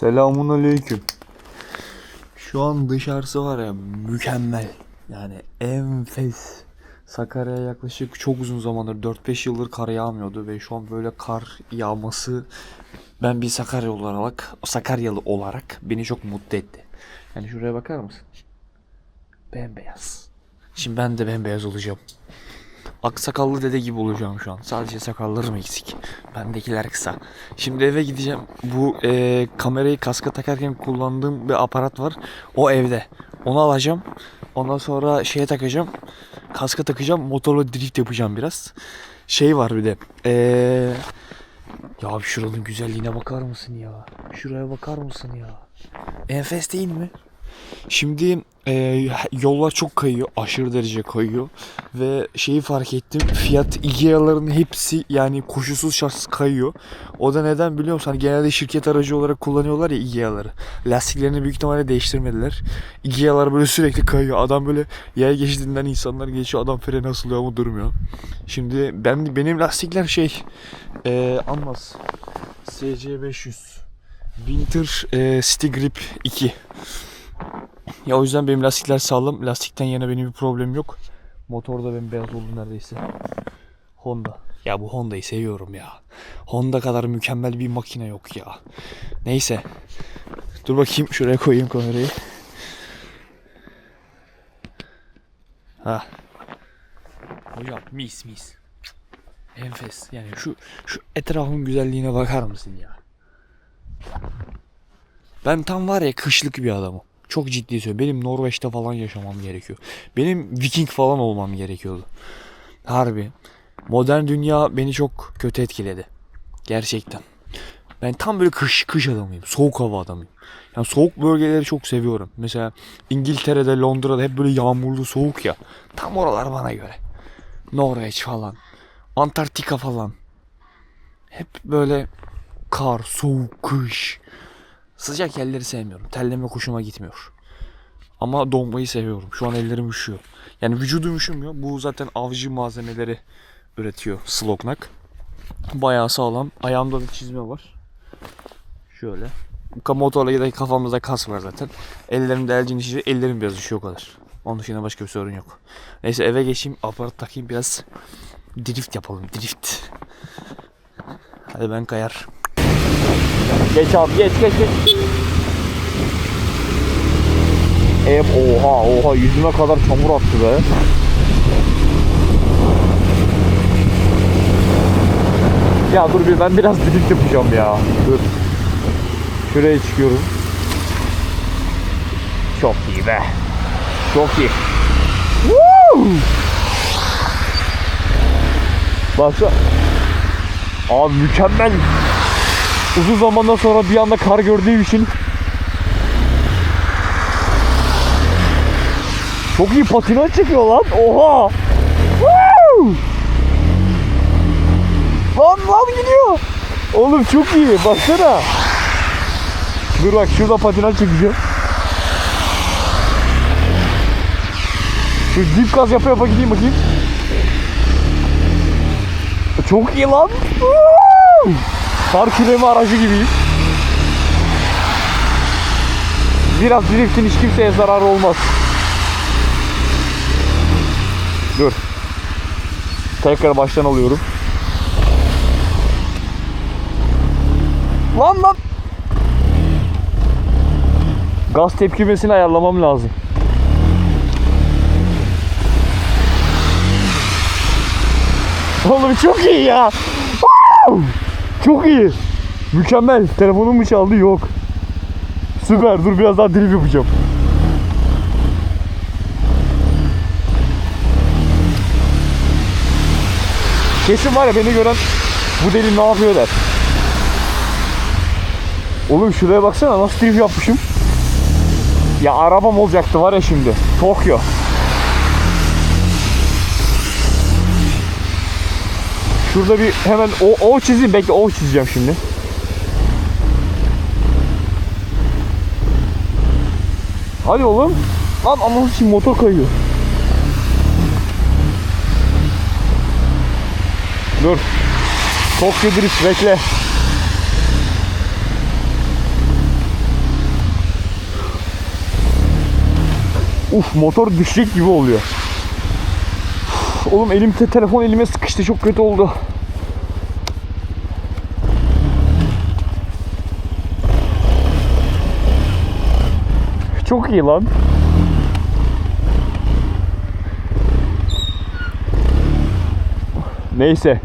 Selamun aleyküm. Şu an dışarısı var ya mükemmel. Yani enfes. Sakarya'ya yaklaşık çok uzun zamandır 4-5 yıldır kar yağmıyordu ve şu an böyle kar yağması ben bir Sakarya olarak, Sakaryalı olarak beni çok mutlu etti. Yani şuraya bakar mısın? Bembeyaz. Şimdi ben de bembeyaz olacağım. Aksakallı dede gibi olacağım şu an. Sadece sakallarım eksik. Bendekiler kısa. Şimdi eve gideceğim. Bu e, kamerayı kaska takarken kullandığım bir aparat var. O evde. Onu alacağım. Ondan sonra şeye takacağım. Kaska takacağım. Motorla drift yapacağım biraz. Şey var bir de. Eee... Ya şuranın güzelliğine bakar mısın ya? Şuraya bakar mısın ya? Enfes değil mi? Şimdi e, yollar çok kayıyor. Aşırı derece kayıyor. Ve şeyi fark ettim. Fiyat Ikea'ların hepsi yani koşulsuz şartsız kayıyor. O da neden biliyor musun? Hani genelde şirket aracı olarak kullanıyorlar ya Ikea'ları. Lastiklerini büyük ihtimalle değiştirmediler. Ikea'lar böyle sürekli kayıyor. Adam böyle yaya geçidinden insanlar geçiyor. Adam freni asılıyor ama durmuyor. Şimdi ben benim lastikler şey e, Anmaz SC500 Winter e, City Grip 2 ya o yüzden benim lastikler sağlam. Lastikten yana benim bir problemim yok. Motor da bembeyaz oldu neredeyse. Honda. Ya bu Honda'yı seviyorum ya. Honda kadar mükemmel bir makine yok ya. Neyse. Dur bakayım şuraya koyayım kamerayı. Ha. Hocam mis mis. Enfes. Yani şu şu etrafın güzelliğine bakar mısın ya? Ben tam var ya kışlık bir adamım. Çok ciddi söylüyorum. Benim Norveç'te falan yaşamam gerekiyor. Benim Viking falan olmam gerekiyordu. Harbi. Modern dünya beni çok kötü etkiledi. Gerçekten. Ben tam böyle kış kış adamıyım. Soğuk hava adamıyım. Yani soğuk bölgeleri çok seviyorum. Mesela İngiltere'de, Londra'da hep böyle yağmurlu soğuk ya. Tam oralar bana göre. Norveç falan. Antarktika falan. Hep böyle kar, soğuk, kış. Sıcak yerleri sevmiyorum. Terleme hoşuma gitmiyor. Ama donmayı seviyorum. Şu an ellerim üşüyor. Yani vücudum üşümüyor. Bu zaten avcı malzemeleri üretiyor Sloknak. Bayağı sağlam. Ayağımda da çizme var. Şöyle. Motorla da kafamızda kas var zaten. Ellerimde elcin işi, ellerim biraz üşüyor o kadar. Onun dışında başka bir sorun yok. Neyse eve geçeyim, aparat takayım biraz drift yapalım, drift. Hadi ben kayar. Geç abi geç geç geç. Em oha oha yüzüme kadar çamur attı be. Ya dur bir ben biraz drift yapacağım ya. Dur. Şuraya çıkıyorum. Çok iyi be. Çok iyi. Woo! Baksana. Abi mükemmel. Uzun zamandan sonra bir anda kar gördüğüm için Çok iyi patinaj çekiyor lan. Oha. Woo! Lan lan gidiyor. Oğlum çok iyi. Baksana. Dur bak şurada patinaj çekeceğim. Şu dip gaz yapa yapa gideyim bakayım. Çok iyi lan. Woo! Kar küreme aracı gibiyiz. Biraz driftin hiç kimseye zararı olmaz. Dur. Tekrar baştan alıyorum. Lan lan. Gaz tepkimesini ayarlamam lazım. Oğlum çok iyi ya. Çok iyi. Mükemmel. Telefonum mu çaldı? Yok. Süper. Dur biraz daha drift yapacağım. Kesin var ya beni gören bu deli ne yapıyor der. Oğlum şuraya baksana nasıl drift yapmışım. Ya arabam olacaktı var ya şimdi. Tokyo. Şurada bir hemen o, o çizeyim. Bekle o çizeceğim şimdi. Hadi oğlum. Lan ama şimdi motor kayıyor. Dur. Tokyo Drift bekle. Uf motor düşecek gibi oluyor. Oğlum elim te- telefon elime sıkıştı çok kötü oldu. Çok iyi lan. Neyse.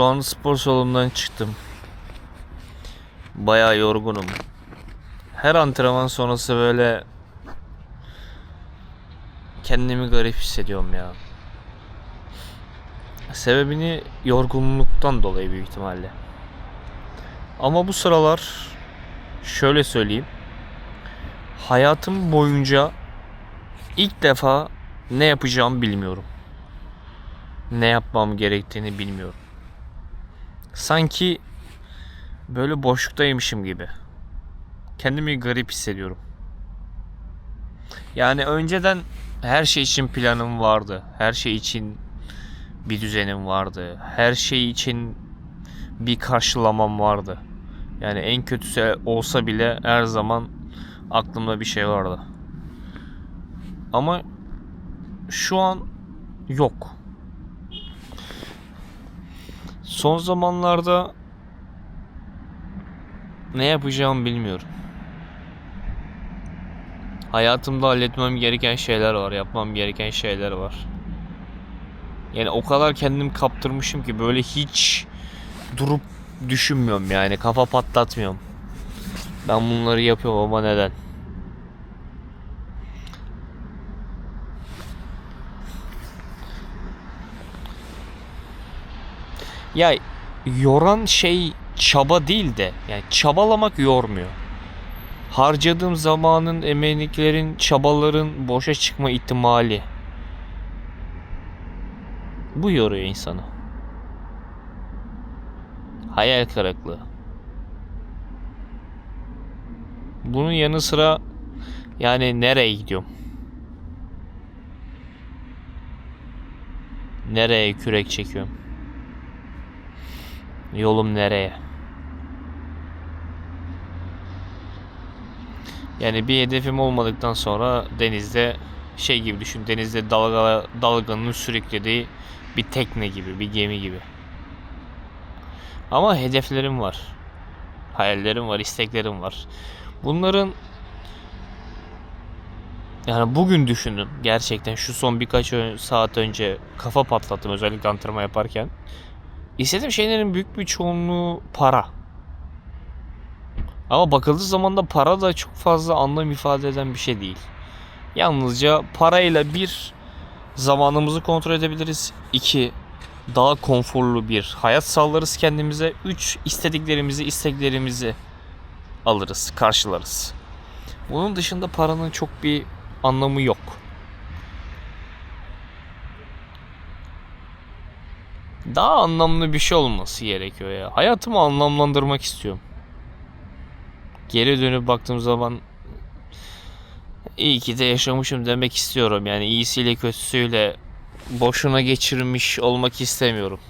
Şu an spor salonundan çıktım. Bayağı yorgunum. Her antrenman sonrası böyle kendimi garip hissediyorum ya. Sebebini yorgunluktan dolayı büyük ihtimalle. Ama bu sıralar şöyle söyleyeyim. Hayatım boyunca ilk defa ne yapacağımı bilmiyorum. Ne yapmam gerektiğini bilmiyorum. Sanki böyle boşluktaymışım gibi. Kendimi garip hissediyorum. Yani önceden her şey için planım vardı. Her şey için bir düzenim vardı. Her şey için bir karşılamam vardı. Yani en kötüsü olsa bile her zaman aklımda bir şey vardı. Ama şu an yok. Son zamanlarda ne yapacağımı bilmiyorum. Hayatımda halletmem gereken şeyler var, yapmam gereken şeyler var. Yani o kadar kendim kaptırmışım ki böyle hiç durup düşünmüyorum yani kafa patlatmıyorum. Ben bunları yapıyorum ama neden? Ya yoran şey çaba değil de yani çabalamak yormuyor. Harcadığım zamanın, emeklerin, çabaların boşa çıkma ihtimali. Bu yoruyor insanı. Hayal kırıklığı. Bunun yanı sıra yani nereye gidiyorum? Nereye kürek çekiyorum? Yolum nereye? Yani bir hedefim olmadıktan sonra denizde şey gibi düşün. Denizde dalga dalganın sürüklediği bir tekne gibi, bir gemi gibi. Ama hedeflerim var. Hayallerim var, isteklerim var. Bunların yani bugün düşündüm gerçekten şu son birkaç saat önce kafa patlattım özellikle antrenman yaparken. İstediğim şeylerin büyük bir çoğunluğu para. Ama bakıldığı zaman da para da çok fazla anlam ifade eden bir şey değil. Yalnızca parayla bir zamanımızı kontrol edebiliriz. İki daha konforlu bir hayat sağlarız kendimize. Üç istediklerimizi isteklerimizi alırız, karşılarız. Bunun dışında paranın çok bir anlamı yok. Daha anlamlı bir şey olması gerekiyor ya. Hayatımı anlamlandırmak istiyorum. Geri dönüp baktığım zaman iyi ki de yaşamışım demek istiyorum. Yani iyisiyle kötüsüyle boşuna geçirmiş olmak istemiyorum.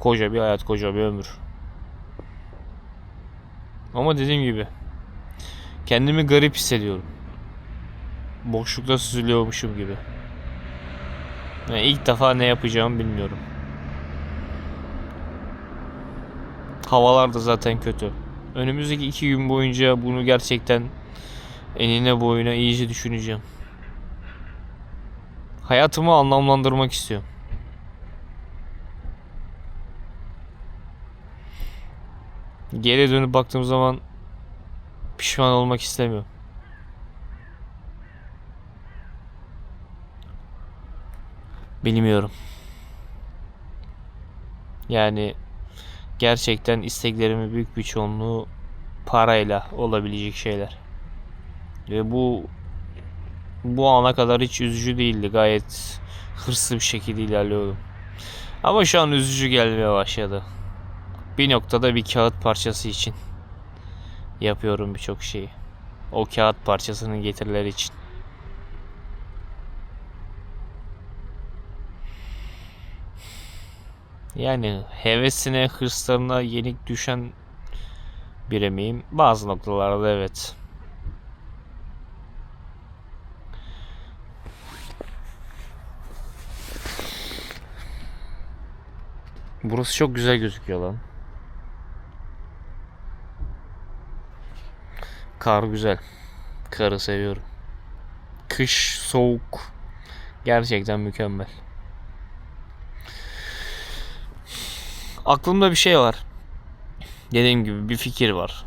Koca bir hayat, koca bir ömür. Ama dediğim gibi kendimi garip hissediyorum. Boşlukta süzülüyormuşum gibi. Yani ilk defa ne yapacağımı bilmiyorum. Havalar da zaten kötü. Önümüzdeki iki gün boyunca bunu gerçekten enine boyuna iyice düşüneceğim. Hayatımı anlamlandırmak istiyorum. Geriye dönüp baktığım zaman pişman olmak istemiyorum. Bilmiyorum. Yani gerçekten isteklerimin büyük bir çoğunluğu parayla olabilecek şeyler. Ve bu bu ana kadar hiç üzücü değildi. Gayet hırslı bir şekilde ilerliyordum. Ama şu an üzücü gelmeye başladı. Bir noktada bir kağıt parçası için. yapıyorum birçok şeyi. O kağıt parçasının getirileri için. Yani hevesine, hırslarına yenik düşen biri miyim? Bazı noktalarda evet. Burası çok güzel gözüküyor lan. Kar güzel. Karı seviyorum. Kış soğuk. Gerçekten mükemmel. Aklımda bir şey var. Dediğim gibi bir fikir var.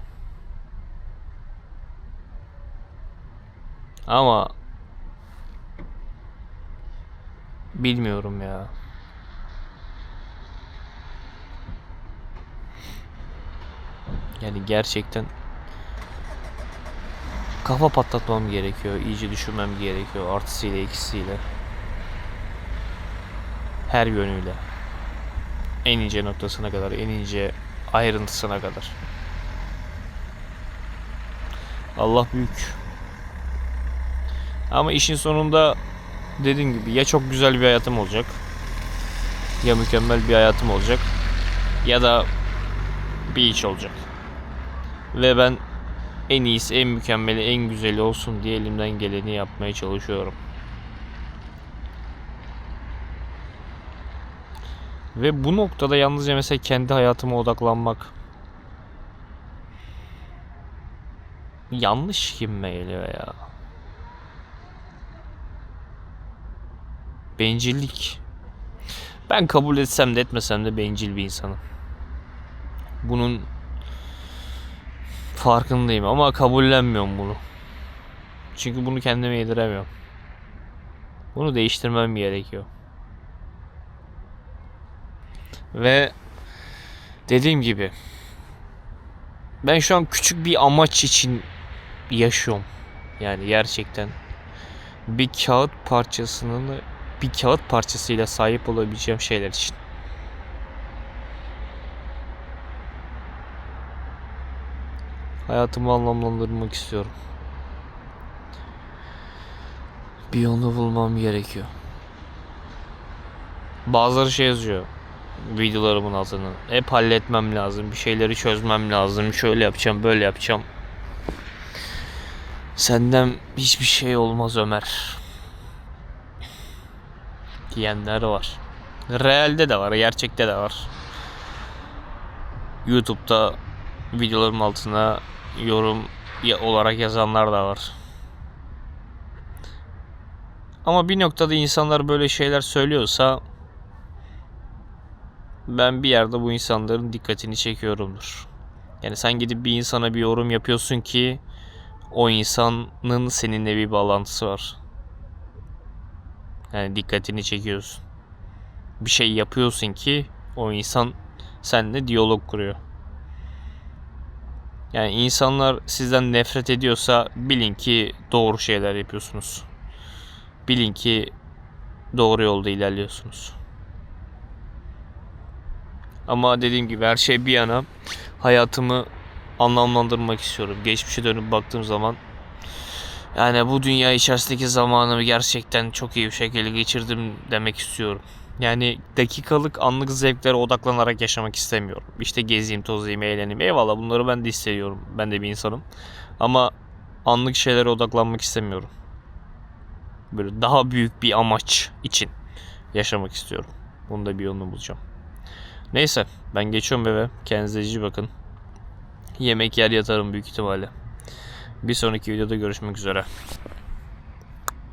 Ama bilmiyorum ya. Yani gerçekten kafa patlatmam gerekiyor. iyice düşünmem gerekiyor. Artısıyla eksisiyle. Her yönüyle. En ince noktasına kadar, en ince ayrıntısına kadar. Allah büyük. Ama işin sonunda dediğim gibi ya çok güzel bir hayatım olacak. Ya mükemmel bir hayatım olacak. Ya da bir iş olacak. Ve ben en iyisi, en mükemmeli, en güzeli olsun diye elimden geleni yapmaya çalışıyorum. Ve bu noktada yalnızca mesela kendi hayatıma odaklanmak yanlış gibime geliyor ya. Bencillik. Ben kabul etsem de etmesem de bencil bir insanım. Bunun farkındayım ama kabullenmiyorum bunu. Çünkü bunu kendime yediremiyorum. Bunu değiştirmem gerekiyor. Ve dediğim gibi ben şu an küçük bir amaç için yaşıyorum. Yani gerçekten bir kağıt parçasının bir kağıt parçasıyla sahip olabileceğim şeyler için. Hayatımı anlamlandırmak istiyorum. Bir yolunu bulmam gerekiyor. Bazıları şey yazıyor videolarımın altına. Hep halletmem lazım. Bir şeyleri çözmem lazım. Şöyle yapacağım, böyle yapacağım. Senden hiçbir şey olmaz Ömer. Diyenler var. Realde de var, gerçekte de var. YouTube'da videolarım altına yorum olarak yazanlar da var. Ama bir noktada insanlar böyle şeyler söylüyorsa ben bir yerde bu insanların dikkatini çekiyorumdur. Yani sen gidip bir insana bir yorum yapıyorsun ki o insanın seninle bir bağlantısı var. Yani dikkatini çekiyorsun. Bir şey yapıyorsun ki o insan seninle diyalog kuruyor. Yani insanlar sizden nefret ediyorsa bilin ki doğru şeyler yapıyorsunuz. Bilin ki doğru yolda ilerliyorsunuz. Ama dediğim gibi her şey bir yana hayatımı anlamlandırmak istiyorum. Geçmişe dönüp baktığım zaman yani bu dünya içerisindeki zamanımı gerçekten çok iyi bir şekilde geçirdim demek istiyorum. Yani dakikalık anlık zevklere odaklanarak yaşamak istemiyorum. İşte gezeyim, tozayım, eğleneyim. Eyvallah bunları ben de istiyorum. Ben de bir insanım. Ama anlık şeylere odaklanmak istemiyorum. Böyle daha büyük bir amaç için yaşamak istiyorum. Bunu da bir yolunu bulacağım. Neyse ben geçiyorum eve. Kendinize iyi bakın. Yemek yer yatarım büyük ihtimalle. Bir sonraki videoda görüşmek üzere.